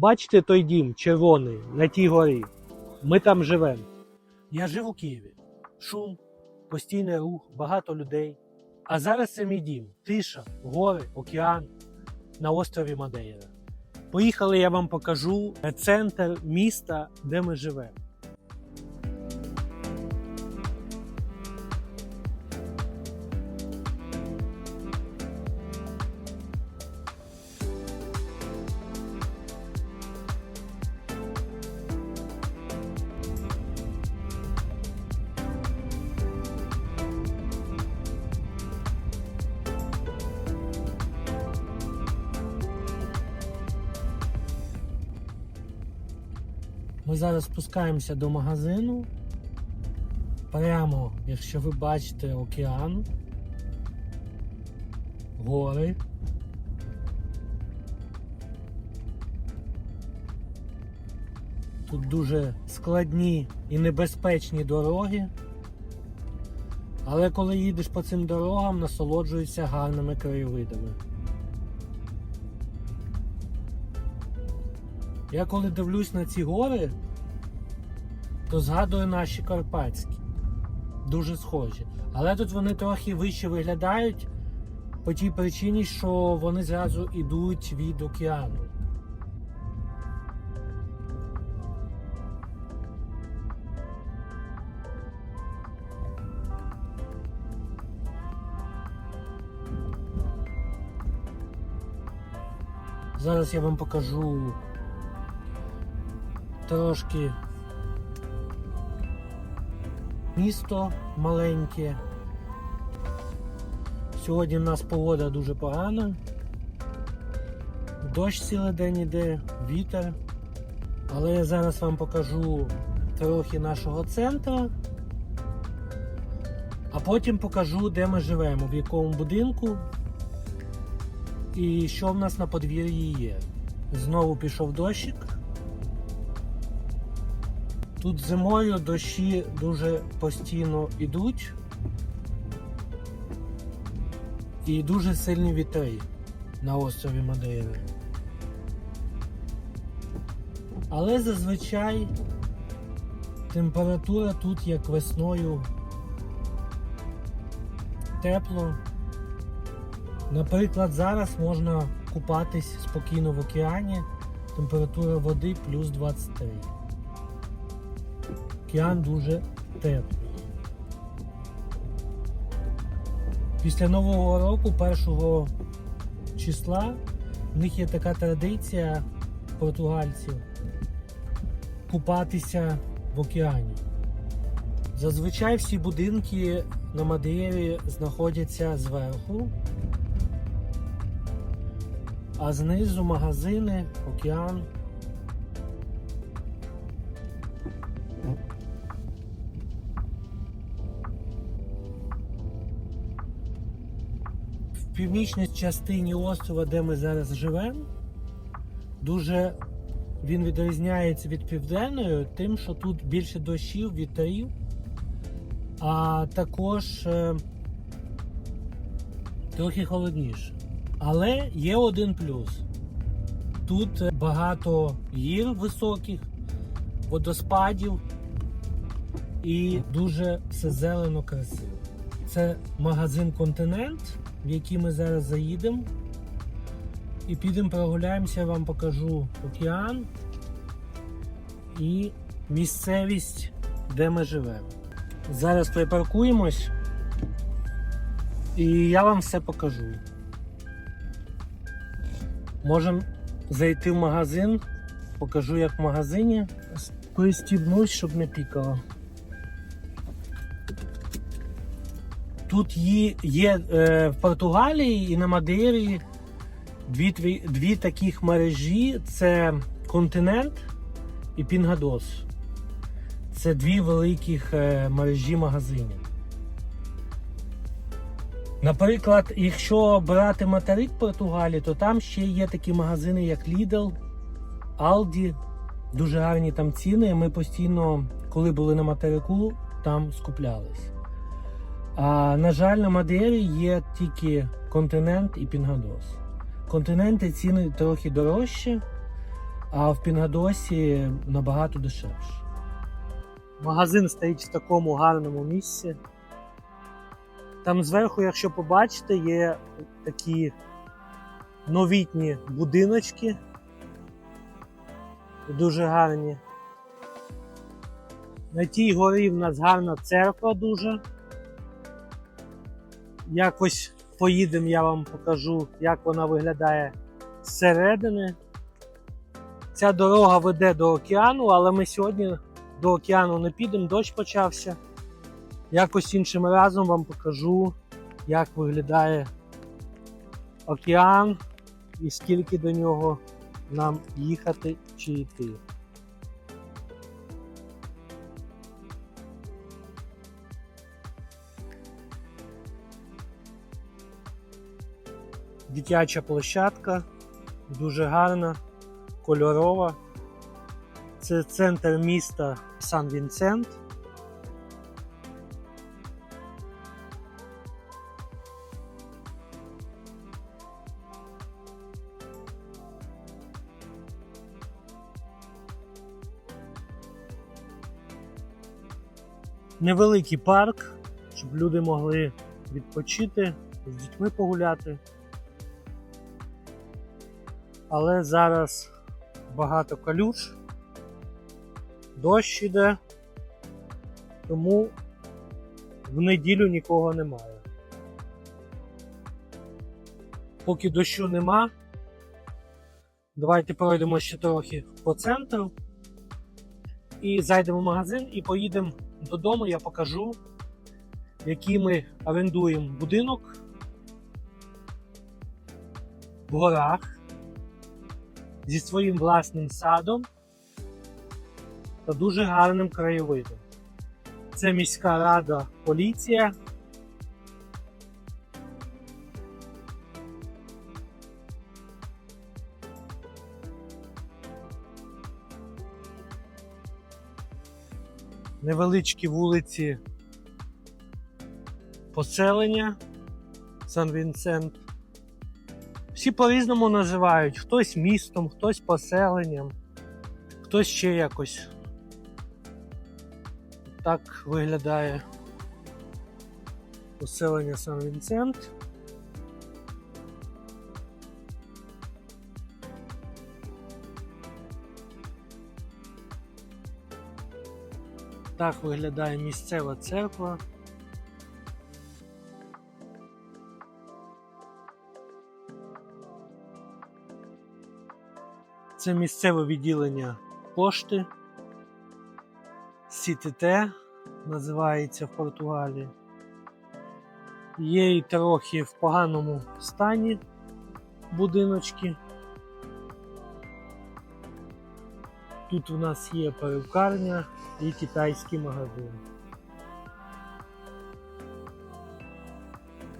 Бачите той дім червоний на тій горі? Ми там живемо. Я жив у Києві. Шум, постійний рух, багато людей. А зараз це мій дім. Тиша, гори, океан на острові Мадейра. Поїхали, я вам покажу центр міста, де ми живемо. Ми зараз спускаємося до магазину. Прямо, якщо ви бачите океан, гори. Тут дуже складні і небезпечні дороги. Але коли їдеш по цим дорогам, насолоджуєшся гарними краєвидами. Я коли дивлюсь на ці гори, то згадую наші Карпатські. Дуже схожі. Але тут вони трохи вище виглядають по тій причині, що вони зразу йдуть від океану. Зараз я вам покажу трошки місто маленьке. Сьогодні в нас погода дуже погана. Дощ цілий день іде, вітер. Але я зараз вам покажу трохи нашого центру. А потім покажу, де ми живемо, в якому будинку і що в нас на подвір'ї є. Знову пішов дощик. Тут зимою дощі дуже постійно йдуть і дуже сильні вітри на острові Мадейри. Але зазвичай температура тут як весною тепло. Наприклад, зараз можна купатись спокійно в океані, температура води плюс 23 океан дуже теплий. Після Нового року, 1 числа, в них є така традиція португальців купатися в океані. Зазвичай всі будинки на Мадейрі знаходяться зверху, а знизу магазини, океан. Північній частині острова, де ми зараз живемо, дуже він відрізняється від південної, тим, що тут більше дощів, вітрів, а також е, трохи холодніше. Але є один плюс. Тут е, багато гір високих, водоспадів і дуже все зелено красиво. Це магазин Континент, в який ми зараз заїдемо. І підемо прогуляємося, я вам покажу океан і місцевість, де ми живемо. Зараз припаркуємось і я вам все покажу. Можемо зайти в магазин, покажу як в магазині. Пристібнусь, щоб не пікало. Тут є, є е, в Португалії і на Мадейрі дві, дві, таких мережі: це континент і Пінгадос. Це дві великих е, мережі магазинів. Наприклад, якщо брати материк Португалії, то там ще є такі магазини, як Lidl, Aldi. Дуже гарні там ціни. Ми постійно, коли були на материку, там скуплялись. А на жаль, на Мадейрі є тільки континент і Пінгадос. Континенти ціни трохи дорожче, а в Пінгадосі набагато дешевше. Магазин стоїть в такому гарному місці. Там зверху, якщо побачите, є такі новітні будиночки. Дуже гарні. На тій горі в нас гарна церква дуже. Якось поїдемо, я вам покажу, як вона виглядає зсередини. Ця дорога веде до океану, але ми сьогодні до океану не підемо, дощ почався. Якось іншим разом вам покажу, як виглядає океан і скільки до нього нам їхати чи йти. Дитяча площадка, дуже гарна, кольорова. Це центр міста Сан-Вінсент. Невеликий парк, щоб люди могли відпочити, з дітьми погуляти. Але зараз багато калюж, дощ іде, тому в неділю нікого немає. Поки дощу нема, давайте пройдемо ще трохи по центру і зайдемо в магазин і поїдемо додому, я покажу, який ми орендуємо будинок в горах зі своїм власним садом та дуже гарним краєвидом. Це міська рада поліція. Невеличкі вулиці поселення Сан-Вінсент. Всі по-різному називають. Хтось містом, хтось поселенням, хтось ще якось. Так виглядає поселення Сан-Вінсент. Так виглядає місцева церква. Це місцеве відділення пошти. Сітите називається в Португалії. Є і трохи в поганому стані будиночки. Тут у нас є перукарня і китайський магазин.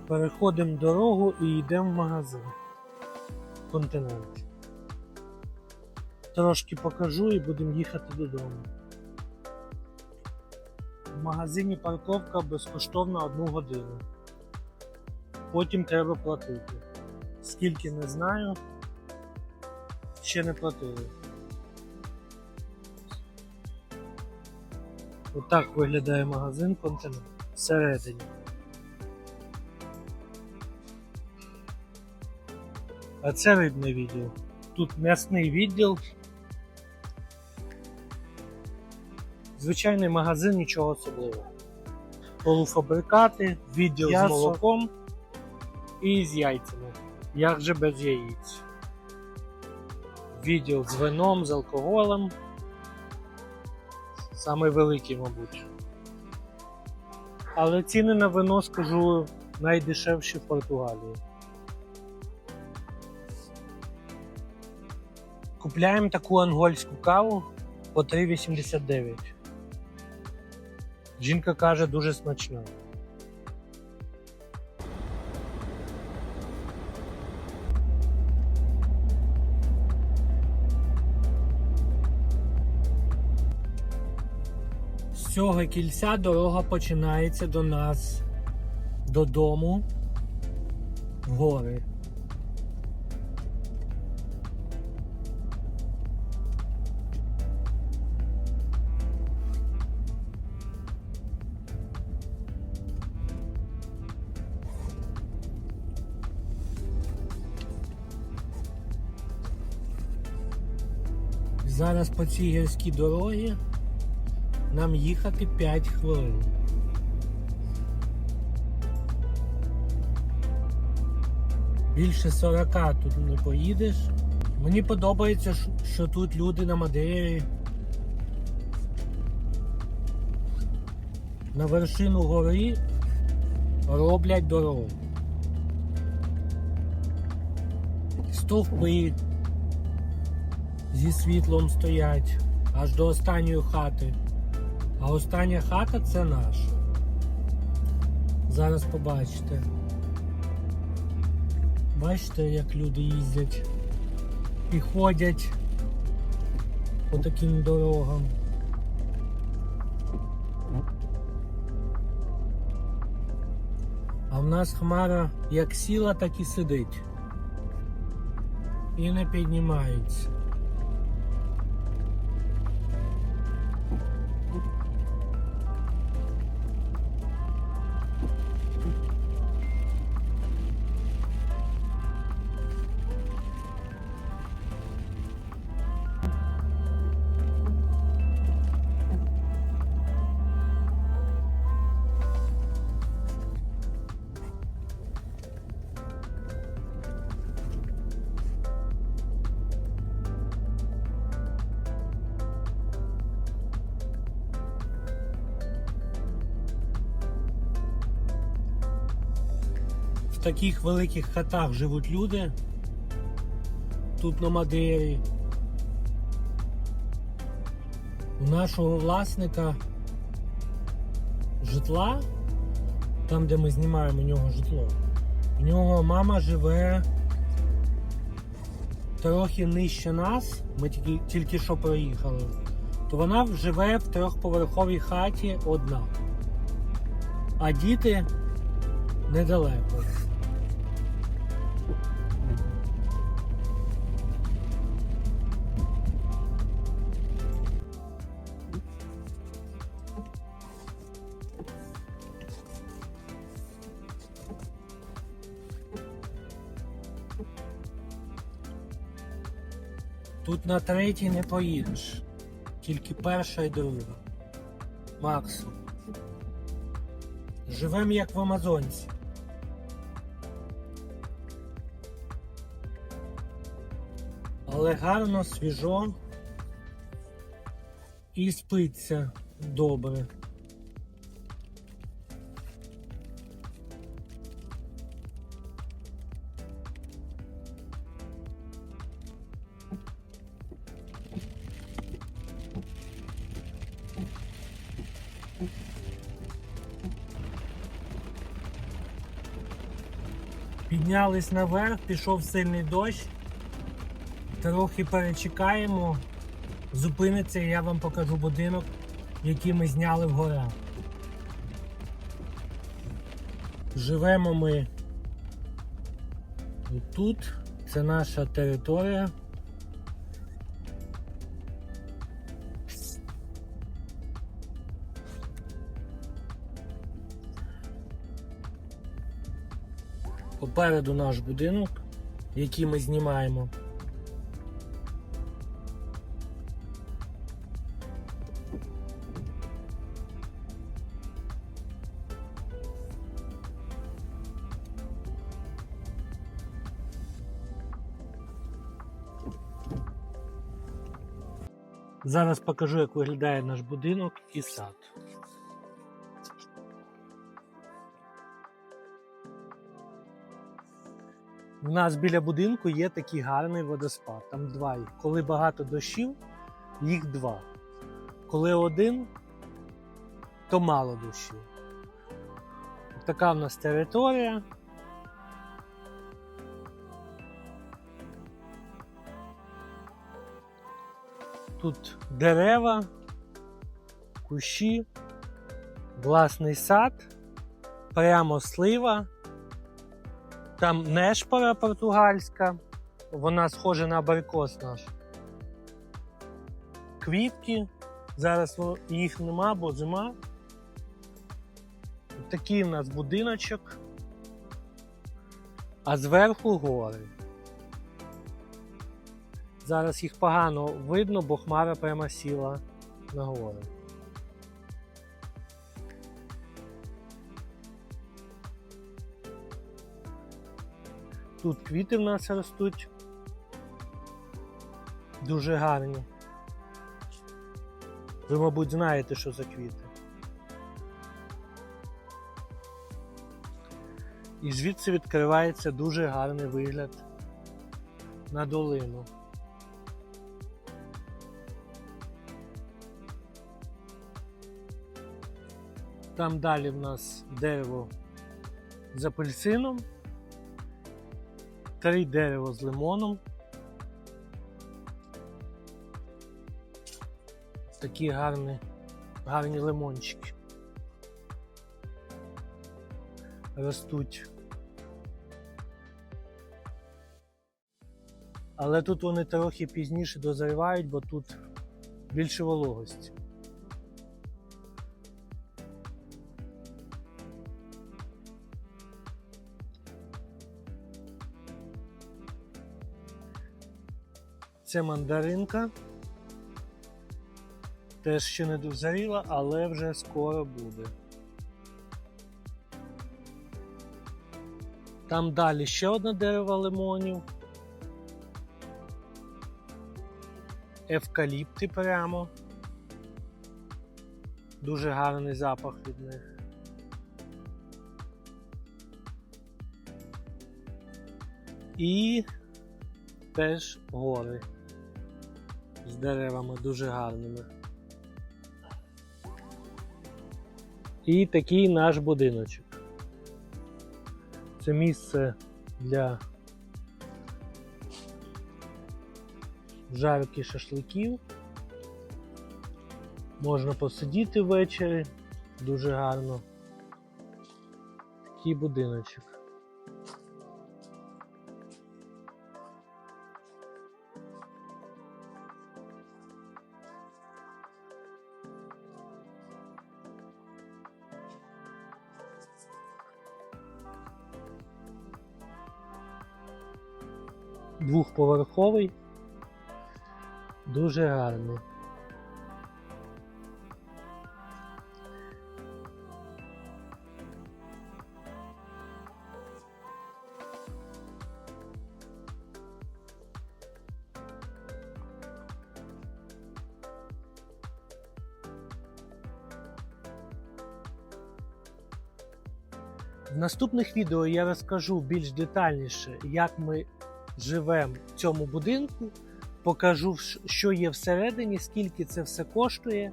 Переходимо дорогу і йдемо в магазин. Континент. Трошки покажу і будемо їхати додому. В магазині парковка безкоштовна одну годину. Потім треба платити. Скільки не знаю, ще не платили. Отак виглядає магазин континент всередині. А це рибне відділ. Тут м'ясний відділ. Звичайний магазин, нічого особливого. Полуфабрикати, відділ з молоком і з яйцями. Як же без яєць. Відділ з вином, з алкоголем. Самий великий, мабуть. Але ціни на вино, скажу, найдешевші в Португалії. Купляємо таку ангольську каву по 3,89. Жінка каже, дуже смачна. З цього кільця дорога починається до нас додому в гори. По цій гірській дорогі нам їхати 5 хвилин. Більше 40 тут не поїдеш. Мені подобається, що- тут люди на Мадейрі на вершину гори роблять дорогу. Стовпи зі світлом стоять аж до останньої хати. А остання хата це наша. Зараз побачите. Бачите, як люди їздять і ходять по таким дорогам. А в нас хмара як сіла, так і сидить. І не піднімається. Таких великих хатах живуть люди. Тут на Мадері. У нашого власника житла, там де ми знімаємо у нього житло, у нього мама живе трохи нижче нас, ми тільки, тільки що проїхали, то вона живе в трьохповерховій хаті одна. А діти недалеко. Тут на третій не поїдеш. Тільки перша і друга. Максимум. Живем як в Амазонці. Але гарно, свіжо і спиться добре. Піднялись наверх, пішов сильний дощ. Трохи перечекаємо. Зупиниться і я вам покажу будинок, який ми зняли в. Живемо ми тут. Це наша територія. Попереду наш будинок, який ми знімаємо. Зараз покажу, як виглядає наш будинок і сад. У нас біля будинку є такий гарний водоспад. Там два їх. Коли багато дощів, їх два. Коли один, то мало дощів. Така в нас територія. Тут дерева, кущі, власний сад, прямо слива. Там нешпора португальська, вона схожа на абрикос наш. Квітки. Зараз їх нема, бо зима. Такий у нас будиночок. А зверху гори. Зараз їх погано видно, бо хмара прямо сіла на гори. Тут квіти в нас ростуть. Дуже гарні. Ви, мабуть, знаєте, що за квіти. І звідси відкривається дуже гарний вигляд на долину. Там далі в нас дерево з апельсином, три дерева з лимоном. Такі гарні, гарні лимончики. Ростуть. Але тут вони трохи пізніше дозрівають, бо тут більше вологості. Це мандаринка. Теж ще не дозріла, але вже скоро буде. Там далі ще одне дерево лимонів. Евкаліпти прямо. Дуже гарний запах від них. І теж гори з деревами дуже гарними. І такий наш будиночок. Це місце для жарки шашликів. Можна посидіти ввечері, дуже гарно. Такий будиночок. Двохповерховий, дуже гарний. В наступних відео я розкажу більш детальніше, як ми живемо в цьому будинку, покажу, що є всередині, скільки це все коштує,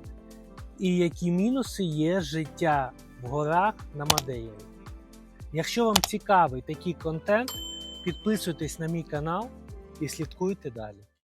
і які мінуси є життя в горах на Мадеєві. Якщо вам цікавий такий контент, підписуйтесь на мій канал і слідкуйте далі.